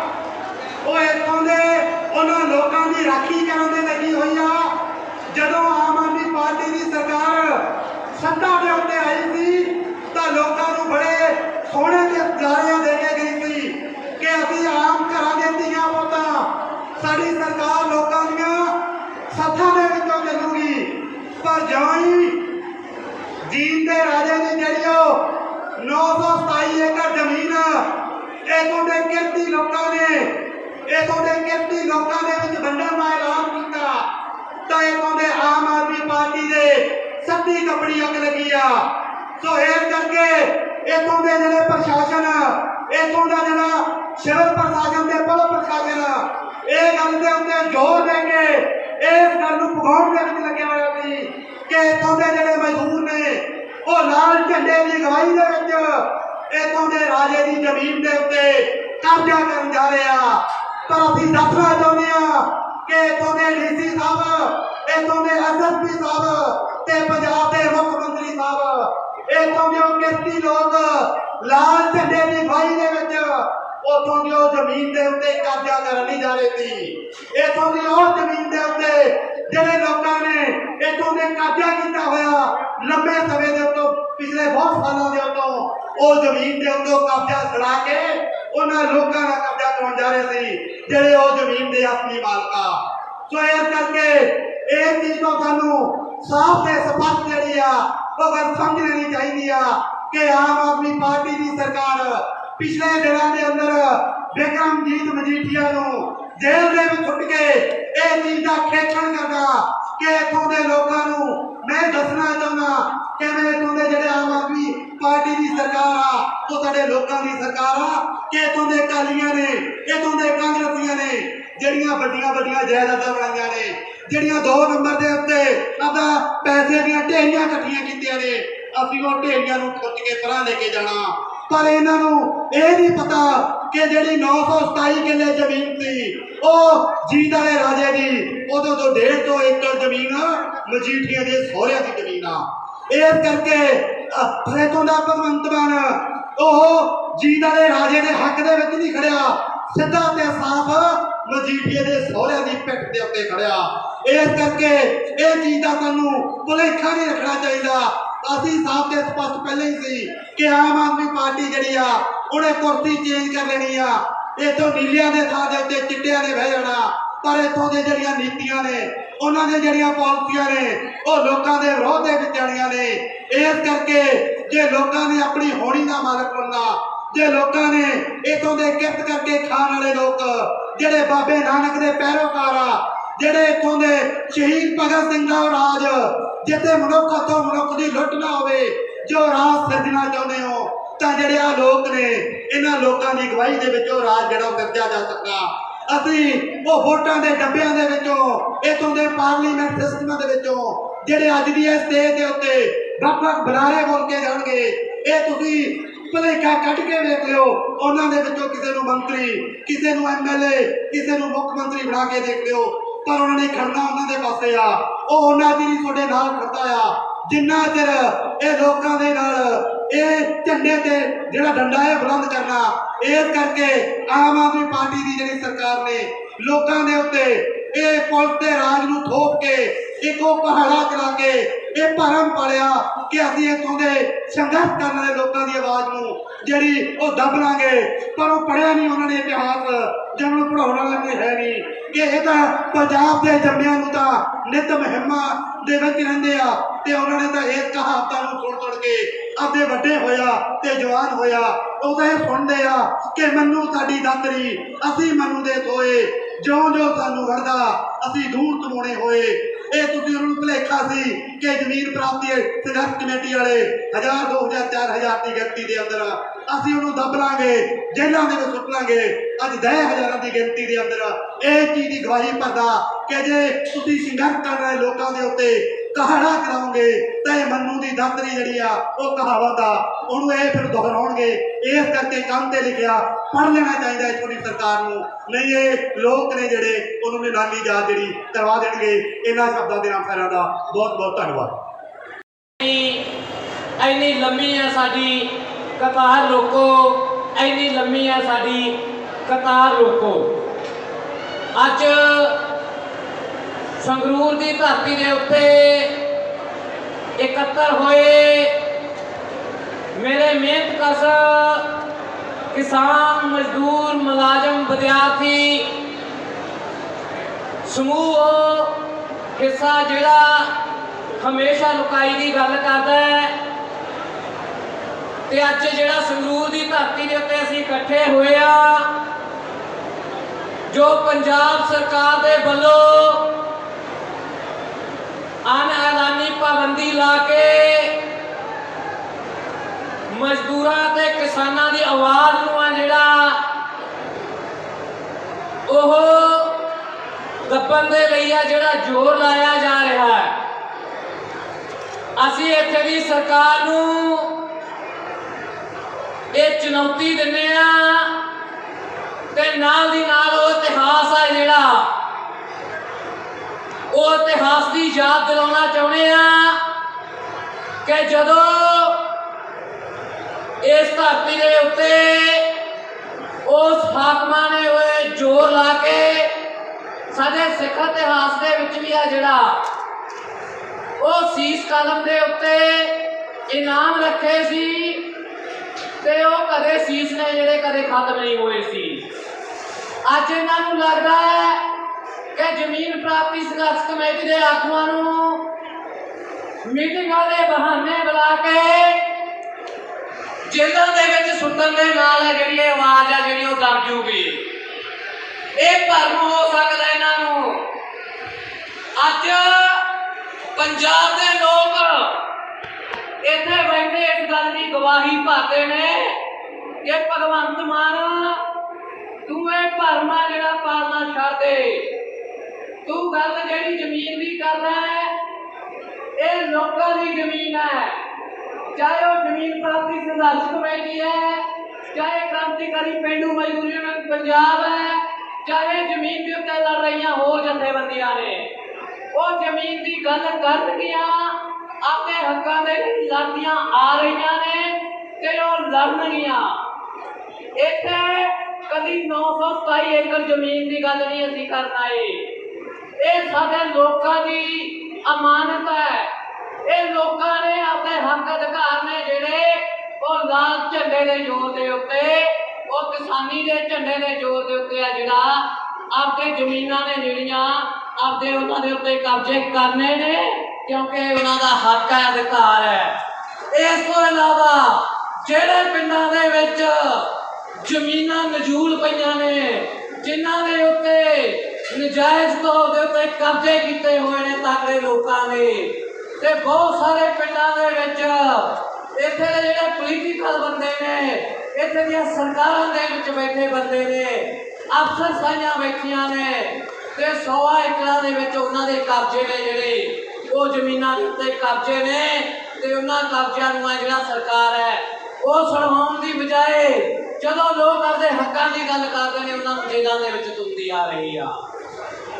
ਉਹ ਇਥੋਂ ਦੇ ਉਹਨਾਂ ਲੋਕਾਂ ਦੀ ਰਾਖੀ ਕਰਨ ਦੇ ਲੱਗੀ ਹੋਈ ਆ। ਜਦੋਂ ਆਮ ਆਦਮੀ ਪਾਰਟੀ ਦੀ ਸਰਕਾਰ ਸੱਤਾ ਦੇ ਉੱਤੇ ਆਈ ਸੀ, ਤਾਂ ਲੋਕਾਂ ਨੂੰ ਬੜੇ ਸੋਹਣੇ ਤੇ ਜਾਰਿਆਂ ਦੇ ਕੇ ਗਈ ਸੀ ਕਿ ਅਸੀਂ ਆਮ ਘਰਾਂ ਦੇ ਧੀਆਂ ਪੁੱਤਾਂ ਸਾਡੀ ਸਰਕਾਰ ਲੋਕਾਂ ਦੀਆਂ ਸੱਥਾਂ ਦੇ ਵਿੱਚੋਂ ਚੱਲੂਗੀ। ਪਰ ਜਿਉਂ ਹੀ ਜੀਨ ਦੇ ਰਾਜੇ ਦੀ ਜਿਹੜੀ ਉਹ 927 ਏਕੜ ਜ਼ਮੀਨ ਇਥੋਂ ਦੇ ਕਿਰਤੀ ਲੋਕਾਂ ਨੇ ਇਥੋਂ ਦੇ ਕਿਰਤੀ ਲੋਕਾਂ ਦੇ ਵਿੱਚ ਵੰਡਣ ਦਾ ਐਲਾਨ ਕੀਤਾ, ਤਾਂ ਇਥੋਂ ਦੇ ਆਮ ਆਦਮੀ ਪਾਰਟੀ ਦੇ ਸੱਤੀ ਕੱਪੜੀ ਅੱਗ ਲੱਗੀ ਆ। ਸੋ ਇਸ ਕਰਕੇ ਇਥੋਂ ਦੇ ਜਿਹੜੇ ਪ੍ਰਸ਼ਾਸਨ ਇਥੋਂ ਦਾ ਜਿਹੜਾ ਸਿਵਲ ਪ੍ਰਸ਼ਾਸਨ ਤੇ ਪੁਲਿਸ ਪ੍ਰਸ਼ਾਸਨ ਇਹ ਗੱਲ ਦੇ ਉੱਤੇ ਜ਼ੋਰ ਦੇ ਕੇ ਇਸ ਗੱਲ ਨੂੰ ਪਗਾਉਣ ਦੇ ਵਿੱਚ ਲੱਗਿਆ ਹੋਇਆ ਸੀ ਕਿ ਇਥੋਂ ਦੇ ਜਿਹੜੇ ਮਜ਼ਦੂਰ ਨੇ, ਉਹ ਲਾਲ ਝੰਡੇ ਦੀ ਅਗਵਾਈ ਦੇ ਵਿੱਚ ਇਥੋਂ ਦੇ ਰਾਜੇ ਦੀ ਜ਼ਮੀਨ ਦੇ ਉੱਤੇ ਕਬਜ਼ਾ ਕਰਨ ਜਾ ਰਹੇ ਆ। ਪਰ ਅਸੀਂ ਦੱਸਣਾ ਚਾਹੁੰਦੇ ਆ ਕਿ ਇਥੋਂ ਦੇ ਡੀਸੀ ਸਾਹਿਬ, ਇਥੋਂ ਦੇ ਐਸਐਸਪੀ ਸਾਹਿਬ ਤੇ ਪੰਜਾਬ ਦੇ ਮੁੱਖ ਮੰਤਰੀ ਸਾਹਿਬ, ਇਥੋਂ ਦੇ ਉਹ ਕਿਰਤੀ ਲੋਕ ਲਾਲ ਝੰਡੇ ਦੀ ਅਗਵਾਈ ਦੇ ਵਿੱਚ ਉਥੋਂ ਦੀ ਉਹ ਜ਼ਮੀਨ ਦੇ ਉੱਤੇ ਕਬਜ਼ਾ ਕਰਨ ਨਹੀਂ ਜਾ ਰਹੇ ਸੀ। ਇਥੋਂ ਦੀ ਉਹ ਜ਼ਮੀਨ ਦੇ ਉੱਤੇ ਜਿਹੜੇ ਲੋਕਾਂ ਨੇ ਇਥੋਂ ਦੇ ਕਬਜ਼ਾ ਕੀਤਾ ਹੋਇਆ ਲੰਬੇ ਸਮੇਂ ਦੇ ਉੱਤੋਂ, ਪਿਛਲੇ ਬਹੁਤ ਸਾਲਾਂ ਦੇ ਉੱਤੋਂ, ਉਹ ਜ਼ਮੀਨ ਦੇ ਉੱਤੋਂ ਕਬਜ਼ਾ ਛੁਡਾ ਕੇ ਉਹਨਾਂ ਲੋਕਾਂ ਦਾ ਕਬਜ਼ਾ ਕਰਾਉਣ ਜਾ ਰਹੇ ਸੀ, ਜਿਹੜੇ ਉਹ ਜ਼ਮੀਨ ਦੇ ਆਪਣੀ ਮਾਲਕ ਆ। ਸੋ ਇਸ ਕਰਕੇ ਇਹ ਚੀਜ਼ ਤੋਂ ਸਾਨੂੰ ਸਾਫ਼ ਤੇ ਸਪਸ਼ਟ ਜਿਹੜੀ ਆ ਉਹ ਗੱਲ ਸਮਝ ਲੈਣੀ ਚਾਹੀਦੀ ਆ ਕਿ ਆਮ ਆਦਮੀ ਪਾਰਟੀ ਦੀ ਸਰਕਾਰ ਪਿਛਲੇ ਦਿਨਾਂ ਦੇ ਅੰਦਰ ਬਿਕਰਮਜੀਤ ਮਜੀਠੀਆ ਨੂੰ ਜੇਲ੍ਹ ਦੇ ਵਿੱਚ ਸੁੱਟ ਕੇ ਇਹ ਚੀਜ਼ ਦਾ ਖੇਖਣ ਕਰਦਾ ਕਿ ਇਥੋਂ ਦੇ ਲੋਕਾਂ ਨੂੰ ਮੈਂ ਦੱਸਣਾ ਚਾਹੁੰਦਾ ਕਿ ਮੈਂ ਇਥੋਂ ਦੇ ਜਿਹੜੇ ਆਮ ਆਦਮੀ ਪਾਰਟੀ ਦੀ ਸਰਕਾਰ ਆ, ਉਹ ਸਾਡੇ ਲੋਕਾਂ ਦੀ ਸਰਕਾਰ ਆ, ਕਿ ਇਥੋਂ ਦੇ ਕਾਲੀਆਂ ਨੇ, ਇਥੋਂ ਦੇ ਕਾਂਗਰਸੀਆਂ ਨੇ ਜਿਹੜੀਆਂ ਵੱਡੀਆਂ ਵੱਡੀਆਂ ਜਾਇਦਾਦਾਂ ਬਣਾਈਆਂ ਨੇ, ਜਿਹੜੀਆਂ ਦੋ ਨੰਬਰ ਦੇ ਉੱਤੇ ਆਪਦਾ ਪੈਸੇ ਦੀਆਂ ਢੇਰੀਆਂ ਇਕੱਠੀਆਂ ਕੀਤੀਆਂ ਨੇ, ਅਸੀਂ ਉਹ ਢੇਰੀਆਂ ਨੂੰ ਖੁੱਚ ਕੇ ਪਰਾਂ ਲੈ ਕੇ ਜਾਣਾ। ਪਰ ਇਹਨਾਂ ਨੂੰ ਇਹ ਨਹੀਂ ਪਤਾ ਕਿ ਜਿਹੜੀ 927 ਕਿੱਲੇ ਜ਼ਮੀਨ ਸੀ, ਉਹ ਜੀਤ ਵਾਲੇ ਰਾਜੇ ਦੀ, ਉਦੋਂ ਤੋਂ 1.5 ਤੋਂ ਏਕੜ ਜ਼ਮੀਨ ਮਜੀਠੀਆਂ ਦੇ ਸਹੁਰਿਆਂ ਦੀ ਜ਼ਮੀਨ ਆ। ਇਸ ਕਰਕੇ ਫਰੇਤੋਂ ਦਾ ਭਗਵੰਤ ਮਾਨ, ਉਹ ਜੀਤ ਵਾਲੇ ਰਾਜੇ ਦੇ ਹੱਕ ਦੇ ਵਿੱਚ ਨਹੀਂ ਖੜਿਆ, ਸਿੱਧਾ ਤੇ ਸਾਫ਼ ਮਜੀਠੀਏ ਦੇ ਸਹੁਰਿਆਂ ਦੀ ਪਿੱਠ ਦੇ ਉੱਤੇ ਖੜਿਆ। ਇਸ ਕਰਕੇ ਇਹ ਚੀਜ਼ ਦਾ ਸਾਨੂੰ ਭੁਲੇਖਾ ਨਹੀਂ ਰੱਖਣਾ ਚਾਹੀਦਾ ਅਸੀਂ ਸਾਫ਼ ਤੇ ਸਪਸ਼ਟ ਪਹਿਲਾਂ ਹੀ ਸੀ ਕਿ ਆਮ ਆਦਮੀ ਪਾਰਟੀ ਜਿਹੜੀ ਆ, ਉਹਨੇ ਕੁਰਸੀ ਚੇਂਜ ਕਰ ਲੈਣੀ ਆ। ਇਥੋਂ ਨੀਲਿਆਂ ਦੇ ਥਾਂ ਦੇ ਉੱਤੇ ਚਿੱਟਿਆਂ ਦੇ ਬਹਿ ਜਾਣਾ। ਪਰ ਇਥੋਂ ਦੇ ਜਿਹੜੀਆਂ ਨੀਤੀਆਂ ਨੇ, ਉਹਨਾਂ ਦੀਆਂ ਜਿਹੜੀਆਂ ਪਾਲਿਸੀਆਂ ਨੇ, ਉਹ ਲੋਕਾਂ ਦੇ ਵਿਰੋਧ ਦੇ ਵਿੱਚ ਜਾਣੀਆਂ ਨੇ। ਇਸ ਕਰਕੇ ਜੇ ਲੋਕਾਂ ਨੇ ਆਪਣੀ ਹੋਣੀ ਦਾ ਮਾਲਕ ਬਣਨਾ, ਜੇ ਲੋਕਾਂ ਨੇ ਇਥੋਂ ਦੇ ਕਿਰਤ ਕਰਕੇ ਖਾਣ ਵਾਲੇ ਲੋਕ, ਜਿਹੜੇ ਬਾਬੇ ਨਾਨਕ ਦੇ ਪੈਰੋਕਾਰ ਆ, ਜਿਹੜੇ ਇਥੋਂ ਦੇ ਸ਼ਹੀਦ ਭਗਤ ਸਿੰਘ ਦਾ ਰਾਜ ਜਿੱਥੇ ਮਨੁੱਖ ਤੋਂ ਮਨੁੱਖ ਦੀ ਲੁੱਟ ਨਾ ਹੋਵੇ, ਜੋ ਰਾਜ ਸਿਰਜਣਾ ਚਾਹੁੰਦੇ ਹੋ, ਤਾਂ ਜਿਹੜੇ ਆ ਲੋਕ ਨੇ, ਇਹਨਾਂ ਲੋਕਾਂ ਦੀ ਅਗਵਾਈ ਦੇ ਵਿੱਚੋਂ ਰਾਜ ਜਿਹੜਾ ਉਹ ਸਿਰਜਿਆ ਜਾ ਸਕਦਾ। ਅਸੀਂ ਉਹ ਵੋਟਾਂ ਦੇ ਡੱਬਿਆਂ ਦੇ ਵਿੱਚੋਂ, ਇਥੋਂ ਦੇ ਪਾਰਲੀਮੈਂਟ ਸਿਸਟਮਾਂ ਦੇ ਵਿੱਚੋਂ, ਜਿਹੜੇ ਅੱਜ ਦੀ ਇਸ ਸਟੇਜ ਦੇ ਉੱਤੇ ਵੱਖ ਵੱਖ ਬੁਲਾਰੇ ਬੋਲ ਕੇ ਜਾਣਗੇ, ਇਹ ਤੁਸੀਂ ਭਲੇਖਾ ਕੱਢ ਕੇ ਵੇਖ ਲਿਓ। ਉਹਨਾਂ ਦੇ ਵਿੱਚੋਂ ਕਿਸੇ ਨੂੰ ਮੰਤਰੀ, ਕਿਸੇ ਨੂੰ ਐਮਐਲਏ ਕਿਸੇ ਨੂੰ ਮੁੱਖ ਮੰਤਰੀ ਬਣਾ ਕੇ ਦੇਖ ਲਿਓ। ਪਰ ਉਹਨਾਂ ਨੇ ਖੜਨਾ ਉਹਨਾਂ ਦੇ ਪਾਸੇ ਆ। ਉਹ ਉਹਨਾਂ ਦੀ ਹੀ ਤੁਹਾਡੇ ਨਾਲ ਖੜਦਾ ਆ। ਜਿੰਨਾ ਚਿਰ ਇਹ ਲੋਕਾਂ ਦੇ ਨਾਲ ਇਹ ਝੰਡੇ ਤੇ ਜਿਹੜਾ ਡੰਡਾ ਹੈ ਬੁਲੰਦ ਕਰਨਾ, ਇਸ ਕਰਕੇ ਆਮ ਆਦਮੀ ਪਾਰਟੀ ਦੀ ਜਿਹੜੀ ਸਰਕਾਰ ਨੇ, ਲੋਕਾਂ ਦੇ ਉੱਤੇ ਇਹ ਪੁਲਿਸ ਦੇ ਰਾਜ ਨੂੰ ਥੋਪ ਕੇ, ਇੱਕੋ ਪਹਾੜਾ ਚਲਾ ਕੇ, ਇਹ ਭਰਮ ਪਾਲਿਆ ਕਿ ਅਸੀਂ ਇੱਥੋਂ ਦੇ ਸੰਘਰਸ਼ ਕਰਨ ਵਾਲੇ ਲੋਕਾਂ ਦੀ ਆਵਾਜ਼ ਨੂੰ ਜਿਹੜੀ ਉਹ ਦੱਬ ਲਾਂਗੇ। ਪਰ ਉਹ ਪੜਿਆ ਨਹੀਂ ਉਹਨਾਂ ਨੇ ਇਤਿਹਾਸ ਜਿਹਨਾਂ ਨੂੰ ਪੜਾਉਣ ਵਾਲਾ ਕੋਈ ਹੈ ਨਹੀਂ। ਕਿ ਇਹ ਤਾਂ ਪੰਜਾਬ ਦੇ ਜੰਮਿਆਂ ਨੂੰ ਤਾਂ ਨਿਤ ਮਹਿਮਾ ਦੇ ਵਿੱਚ ਰਹਿੰਦੇ ਆ ਤੇ ਉਹਨਾਂ ਨੇ ਤਾਂ ਇਹ ਕਹਾਵਤਾਂ ਨੂੰ ਸੁਣ ਸੁਣ ਕੇ ਆਪਦੇ ਵੱਡੇ ਹੋਇਆ ਤੇ ਜਵਾਨ ਹੋਇਆ। ਉਹ ਤਾਂ ਇਹ ਸੁਣਦੇ ਆ ਕਿ ਮੈਨੂੰ ਤੁਹਾਡੀ ਦਾਤਰੀ, ਅਸੀਂ ਮੈਨੂੰ ਦੇ ਥੋਏ। ਜਿਉਂ ਜਿਉਂ ਸਾਨੂੰ ਵਰਦਾ, ਅਸੀਂ ਦੂਰ ਤਮੋਣੇ ਹੋਏ। ਇਹ ਤੁਸੀਂ ਉਹਨਾਂ ਨੂੰ ਭੁਲੇਖਾ ਸੀ ਕਿ ਜ਼ਮੀਨ ਪ੍ਰਾਪਤੀ ਸੰਘਰਸ਼ ਕਮੇਟੀ ਵਾਲੇ 1000 2000 4000 ਦੀ ਗਿਣਤੀ ਦੇ ਅੰਦਰ ਅਸੀਂ ਉਹਨੂੰ ਦੱਬ ਲਾਂਗੇ, ਜੇਲ੍ਹਾਂ ਦੇ ਵਿੱਚ ਸੁੱਟ ਲਾਂਗੇ। ਅੱਜ 10000 ਦੀ ਗਿਣਤੀ ਦੇ ਅੰਦਰ ਇਹ ਚੀਜ਼ ਦੀ ਗਵਾਹੀ ਭਰਦਾ ਕਿ ਜੇ ਤੁਸੀਂ ਸੰਘਰਸ਼ ਕਰ ਰਹੇ ਲੋਕਾਂ ਦੇ ਉੱਤੇ ਕਹਾਣਾ ਕਰਾਉਂਗੇ, ਤਾਂ ਇਹ ਮੰਨੂ ਦੀ ਦਾਤਰੀ ਜਿਹੜੀ ਆ, ਉਹ ਕਹਾਵਤ ਆ। ਉਹਨੂੰ ਇਹ ਫਿਰ ਦੁਹਰਾਉਣਗੇ। ਇਸ ਕਰਕੇ ਕੰਮ ਤੇ ਲਿਖਿਆ, ਪੜ੍ਹ ਲੈਣਾ ਚਾਹੀਦਾ ਹੈ ਤੁਹਾਡੀ ਸਰਕਾਰ ਨੂੰ। ਨਹੀਂ ਇਹ ਲੋਕ ਨੇ ਜਿਹੜੇ, ਉਹਨੂੰ ਨਿਲਾਮੀ ਯਾਦ ਜਿਹੜੀ ਕਰਵਾ ਦੇਣਗੇ। ਇਹਨਾਂ ਸ਼ਬਦਾਂ ਦੇ ਨਾਲ ਸਾਰਿਆਂ ਦਾ ਬਹੁਤ ਬਹੁਤ ਧੰਨਵਾਦ। ਇੰਨੀ ਲੰਮੀ ਹੈ ਸਾਡੀ ਕਤਾਰ ਲੋਕੋ ਇੰਨੀ ਲੰਮੀ ਹੈ ਸਾਡੀ ਕਤਾਰ ਲੋਕੋ ਅੱਜ ਸੰਗਰੂਰ ਦੀ ਧਰਤੀ ਦੇ ਉੱਤੇ ਇਕੱਤਰ ਹੋਏ। ਮੇਰੇ ਮਿਹਨਤ ਕਸ ਕਿਸਾਨ, ਮਜ਼ਦੂਰ, ਮੁਲਾਜ਼ਮ, ਵਿਦਿਆਰਥੀ, ਸਮੂਹ ਹਿੱਸਾ ਜਿਹੜਾ ਹਮੇਸ਼ਾ ਲੁਕਾਈ ਦੀ ਗੱਲ ਕਰਦਾ ਹੈ। ਤੇ ਅੱਜ ਜਿਹੜਾ ਸੰਗਰੂਰ ਦੀ ਧਰਤੀ ਦੇ ਉੱਤੇ ਅਸੀਂ ਇਕੱਠੇ ਹੋਏ ਆ ਜੋ ਪੰਜਾਬ ਸਰਕਾਰ ਦੇ ਵੱਲੋਂ ਅਨ ਐਲਾਨੀ ਪਾਬੰਦੀ ਲਾ ਕੇ ਮਜ਼ਦੂਰਾਂ ਤੇ ਕਿਸਾਨਾਂ ਦੀ ਆਵਾਜ਼ ਨੂੰ ਆ ਜਿਹੜਾ ਉਹ ਦੱਬਣ ਦੇ ਲਈ ਆ ਜਿਹੜਾ ਜ਼ੋਰ ਲਾਇਆ ਜਾ ਰਿਹਾ ਹੈ। ਅਸੀਂ ਇੱਥੇ ਦੀ ਸਰਕਾਰ ਨੂੰ ਇਹ ਚੁਣੌਤੀ ਦਿੰਦੇ ਆ ਤੇ ਨਾਲ ਦੀ ਨਾਲ ਉਹ ਇਤਿਹਾਸ ਆ ਜਿਹੜਾ ਉਹ ਇਤਿਹਾਸ ਦੀ ਯਾਦ ਦਿਲਾਉਣਾ ਚਾਹੁੰਦੇ ਆ ਕਿ ਜਦੋਂ ਇਸ ਧਰਤੀ ਦੇ ਉੱਤੇ ਉਸ ਹਾਕਮਾਂ ਨੇ ਹੋਏ ਜ਼ੋਰ ਲਾ ਕੇ ਸਾਡੇ ਸਿੱਖ ਇਤਿਹਾਸ ਦੇ ਵਿੱਚ ਵੀ ਆ ਜਿਹੜਾ, ਉਹ ਸੀਸ ਕਲਮ ਦੇ ਉੱਤੇ ਇਨਾਮ ਰੱਖੇ ਸੀ ਤੇ ਉਹ ਕਦੇ ਸੀਸ ਨੇ ਜਿਹੜੇ ਕਦੇ ਖਤਮ ਨਹੀਂ ਹੋਏ ਸੀ। ਅੱਜ ਇਹਨਾਂ ਨੂੰ ਲੱਗਦਾ ਹੈ ਕਿ ਜ਼ਮੀਨ ਪ੍ਰਾਪਤੀ ਸੰਘਰਸ਼ ਕਮੇਟੀ ਦੇ ਆਗੂਆਂ ਨੂੰ ਮੀਟਿੰਗਾਂ ਦੇ ਬਹਾਨੇ ਬੁਲਾ ਕੇ ਜੇਲ੍ਹਾਂ ਦੇ ਵਿੱਚ ਸੁੱਟਣ ਦੇ ਨਾਲ ਜਿਹੜੀ ਇਹ ਆਵਾਜ਼ ਆ, ਜਿਹੜੀ ਉਹ ਦਬ ਜੂਗੀ। ਇਹ ਭਰਮ ਹੋ ਸਕਦਾ ਇਹਨਾਂ ਨੂੰ। ਅੱਜ ਪੰਜਾਬ ਦੇ ਲੋਕ ਇੱਥੇ ਬੈਠੇ ਇਸ ਗੱਲ ਦੀ ਗਵਾਹੀ ਭਰਦੇ ਨੇ ਕਿ ਭਗਵੰਤ ਮਾਨ, ਤੂੰ ਇਹ ਭਰਮਾ ਜਿਹੜਾ ਪਾਲਣਾ ਛੱਡ ਦੇ। ਤੂੰ ਗੱਲ ਜਿਹੜੀ ਜ਼ਮੀਨ ਦੀ ਕਰਦਾ ਹੈ ਇਹ ਲੋਕਾਂ ਦੀ ਜ਼ਮੀਨ ਹੈ ਚਾਹੇ ਉਹ ਜ਼ਮੀਨ ਪ੍ਰਾਪਤੀ ਸੰਘਰਸ਼ ਕਮੇਟੀ ਹੈ, ਚਾਹੇ ਕ੍ਰਾਂਤੀਕਾਰੀ ਪਿੰਡੂ ਮਜ਼ਦੂਰ ਯੂਨੀਅਨ ਪੰਜਾਬ ਹੈ, ਚਾਹੇ ਜ਼ਮੀਨ ਦੇ ਉੱਤੇ ਲੜ ਰਹੀਆਂ ਹੋਰ ਜਥੇਬੰਦੀਆਂ ਨੇ। ਉਹ ਜ਼ਮੀਨ ਦੀ ਗੱਲ ਕਰਨਗੀਆਂ, ਆਪਣੇ ਹੱਕਾਂ ਦੇ ਲਈ ਲੜਦੀਆਂ ਆ ਰਹੀਆਂ ਨੇ ਤੇ ਉਹ ਲੜਨਗੀਆਂ। ਇੱਥੇ ਕਦੀ 927 ਏਕੜ ਜ਼ਮੀਨ ਦੀ ਗੱਲ ਨਹੀਂ ਅਸੀਂ ਕਰਨਾ ਏ ਇਹ ਸਾਡੇ ਲੋਕਾਂ ਦੀ ਅਮਾਨਤ ਹੈ। ਇਹ ਲੋਕਾਂ ਨੇ ਆਪਣੇ ਹੱਕ ਅਧਿਕਾਰ ਨੇ ਜਿਹੜੇ ਉਹ ਲਾਲ ਝੰਡੇ ਦੇ ਜ਼ੋਰ ਦੇ ਉੱਤੇ, ਉਹ ਕਿਸਾਨੀ ਦੇ ਝੰਡੇ ਦੇ ਜ਼ੋਰ ਦੇ ਉੱਤੇ ਆ ਜਿਹੜਾ ਆਪਦੇ ਜ਼ਮੀਨਾਂ ਨੇ ਜਿਹੜੀਆਂ ਆਪਦੇ ਉਹਨਾਂ ਦੇ ਉੱਤੇ ਕਬਜ਼ੇ ਕਰਨੇ ਨੇ, ਕਿਉਂਕਿ ਉਹਨਾਂ ਦਾ ਹੱਕ ਹੈ, ਅਧਿਕਾਰ ਹੈ। ਇਸ ਤੋਂ ਇਲਾਵਾ ਜਿਹੜੇ ਪਿੰਡਾਂ ਦੇ ਵਿੱਚ ਜ਼ਮੀਨਾਂ ਨਜੂਲ ਪਈਆਂ ਨੇ, ਜਿਨ੍ਹਾਂ ਦੇ ਉੱਤੇ ਨਜਾਇਜ਼ ਤੌਰ ਦੇ ਉੱਤੇ ਕਬਜ਼ੇ ਕੀਤੇ ਹੋਏ ਨੇ ਤਾਕੜੇ ਲੋਕਾਂ ਨੇ ਤੇ ਬਹੁਤ ਸਾਰੇ ਪਿੰਡਾਂ ਦੇ ਵਿੱਚ ਇੱਥੇ ਦੇ ਜਿਹੜੇ ਪੋਲੀਟੀਕਲ ਬੰਦੇ ਨੇ, ਇੱਥੇ ਦੀਆਂ ਸਰਕਾਰਾਂ ਦੇ ਵਿੱਚ ਬੈਠੇ ਬੰਦੇ ਨੇ, ਅਫਸਰ ਸਾਈਆਂ ਬੈਠੀਆਂ ਨੇ ਤੇ 100 ਏਕੜਾਂ ਦੇ ਵਿੱਚ ਉਹਨਾਂ ਦੇ ਕਬਜ਼ੇ ਨੇ ਜਿਹੜੇ, ਉਹ ਜ਼ਮੀਨਾਂ ਦੇ ਉੱਤੇ ਕਬਜ਼ੇ ਨੇ ਤੇ ਉਹਨਾਂ ਕਬਜ਼ਿਆਂ ਨੂੰ ਆ ਜਿਹੜਾ ਸਰਕਾਰ ਹੈ, ਉਹ ਸੁਣਵਾਉਣ ਦੀ ਬਜਾਏ ਜਦੋਂ ਲੋਕ ਆਪਦੇ ਹੱਕਾਂ ਦੀ ਗੱਲ ਕਰਦੇ ਨੇ, ਉਹਨਾਂ ਨੂੰ ਜੇਲ੍ਹਾਂ ਦੇ ਵਿੱਚ ਤੁੰਦੀ ਆ ਰਹੀ ਆ।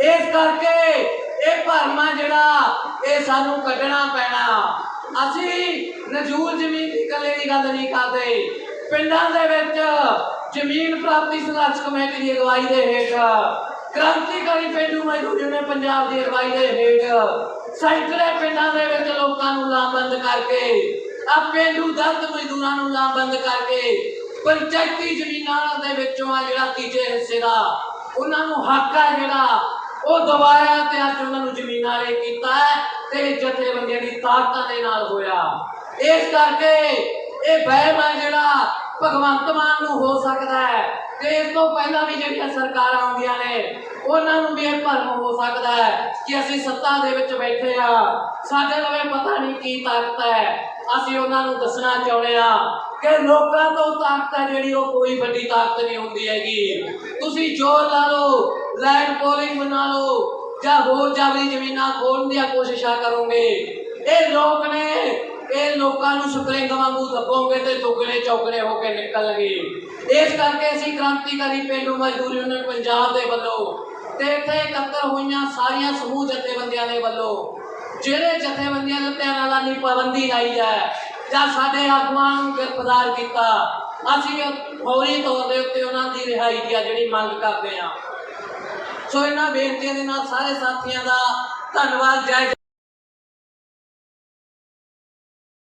ਇਸ ਕਰਕੇ ਇਹ ਭਰਮਾ ਜਿਹੜਾ ਇਹ ਸਾਨੂੰ ਕੱਢਣਾ ਪੈਣਾ। ਅਸੀਂ ਨਜੂਲ ਜ਼ਮੀਨ ਦੀ ਕੱਲੇ ਦੀ ਗੱਲ ਨਹੀਂ ਕਰਦੇ। ਪਿੰਡਾਂ ਦੇ ਵਿੱਚ ਜ਼ਮੀਨ ਪ੍ਰਾਪਤੀ ਸੰਘਰਸ਼ ਕਮੇਟੀ ਦੀ ਅਗਵਾਈ ਦੇ ਹੇਠ, ਕ੍ਰਾਂਤੀਕਾਰੀ ਪਿੰਡੂ ਮਜ਼ਦੂਰ ਨੇ ਪੰਜਾਬ ਦੀ ਅਗਵਾਈ ਦੇ ਹੇਠ, ਸੈਂਕੜੇ ਪਿੰਡਾਂ ਦੇ ਵਿੱਚ ਲੋਕਾਂ ਨੂੰ ਲਾਮਬੰਦ ਕਰਕੇ, ਆ ਪਿੰਡੂ ਦਰਦ ਮਜ਼ਦੂਰਾਂ ਨੂੰ ਲਾਮਬੰਦ ਕਰਕੇ, ਪੰਚਾਇਤੀ ਜ਼ਮੀਨਾਂ ਦੇ ਵਿੱਚੋਂ ਆ ਜਿਹੜਾ ਤੀਜੇ ਹਿੱਸੇ ਦਾ, ਉਹਨਾਂ ਨੂੰ ਹੱਕ ਹੈ ਜਿਹੜਾ ਉਹ ਦਵਾਇਆ ਤੇ ਅੱਜ ਉਹਨਾਂ ਨੂੰ ਜ਼ਮੀਨਾਂ ਰੇ ਕੀਤਾ ਹੈ ਤੇ ਜਥੇਬੰਦੀਆਂ ਦੀ ਤਾਕਤਾਂ ਦੇ ਨਾਲ ਹੋਇਆ। ਇਸ ਕਰਕੇ ਇਹ ਵਹਿਮ ਹੈ ਜਿਹੜਾ ਭਗਵੰਤ ਮਾਨ ਨੂੰ ਹੋ ਸਕਦਾ ਹੈ। ਤੇ ਇਸ ਤੋਂ ਪਹਿਲਾਂ ਵੀ ਜਿਹੜੀਆਂ ਸਰਕਾਰਾਂ ਆਉਂਦੀਆਂ ਨੇ, ਉਹਨਾਂ ਨੂੰ ਵੀ ਇਹ ਭਰਮ ਹੋ ਸਕਦਾ ਹੈ ਕਿ ਅਸੀਂ ਸੱਤਾ ਦੇ ਵਿੱਚ ਬੈਠੇ ਆ। ਸਾਡੇ ਲਵੇ ਪਤਾ ਨਹੀਂ ਕੀ ਤਾਕਤ ਹੈ। ਅਸੀਂ ਉਹਨਾਂ ਨੂੰ ਦੱਸਣਾ ਚਾਹੁੰਦੇ ਆ ਕਿ ਲੋਕਾਂ ਤੋਂ ਤਾਕਤ ਹੈ ਜਿਹੜੀ ਉਹ ਕੋਈ ਵੱਡੀ ਤਾਕਤ ਨਹੀਂ ਹੁੰਦੀ ਹੈਗੀ। ਤੁਸੀਂ ਜ਼ੋਰ ਲਾ ਲਓ ਲੈਂਡ ਪੋਲਿੰਗ ਬਣਾ ਲਓ, ਜਾਂ ਹੋਰ ਜਾਵੀ ਜ਼ਮੀਨਾਂ ਖੋਲਣ ਦੀਆਂ ਕੋਸ਼ਿਸ਼ਾਂ ਕਰੋਗੇ। ਇਹ ਲੋਕ ਨੇ ਇਹ ਲੋਕਾਂ ਨੂੰ ਸਪਰਿੰਗ ਵਾਂਗੂ ਦੱਬੋਗੇ ਤੇ ਦੁੱਗਣੇ ਚੌਗਣੇ ਹੋ ਕੇ ਨਿਕਲਣਗੇ। ਇਸ ਕਰਕੇ ਅਸੀਂ ਕ੍ਰਾਂਤੀਕਾਰੀ ਪਿੰਡੂ ਮਜ਼ਦੂਰ ਯੂਨੀਅਨ ਪੰਜਾਬ ਦੇ ਵੱਲੋਂ ਤੇ ਇੱਥੇ ਇਕੱਤਰ ਹੋਈਆਂ ਸਾਰੀਆਂ ਸਮੂਹ ਜਥੇਬੰਦੀਆਂ ਦੇ ਵੱਲੋਂ, ਜਿਹੜੇ ਜਥੇਬੰਦੀਆਂ ਦੇ ਉੱਤੇ ਐਲਾਨੀ ਪਾਬੰਦੀ ਲਾਈ ਹੈ, ਜਾਂ ਸਾਡੇ ਆਗੂਆਂ ਨੂੰ ਗ੍ਰਿਫਤਾਰ ਕੀਤਾ, ਅਸੀਂ ਫੌਰੀ ਤੌਰ ਦੇ ਉੱਤੇ ਉਹਨਾਂ ਦੀ ਰਿਹਾਈ ਦੀ ਆ ਜਿਹੜੀ ਮੰਗ ਕਰਦੇ ਹਾਂ। ਸੋ ਇਹਨਾਂ ਬੇਨਤੀਆਂ ਦੇ ਨਾਲ ਸਾਰੇ ਸਾਥੀਆਂ ਦਾ ਧੰਨਵਾਦ, ਜੈ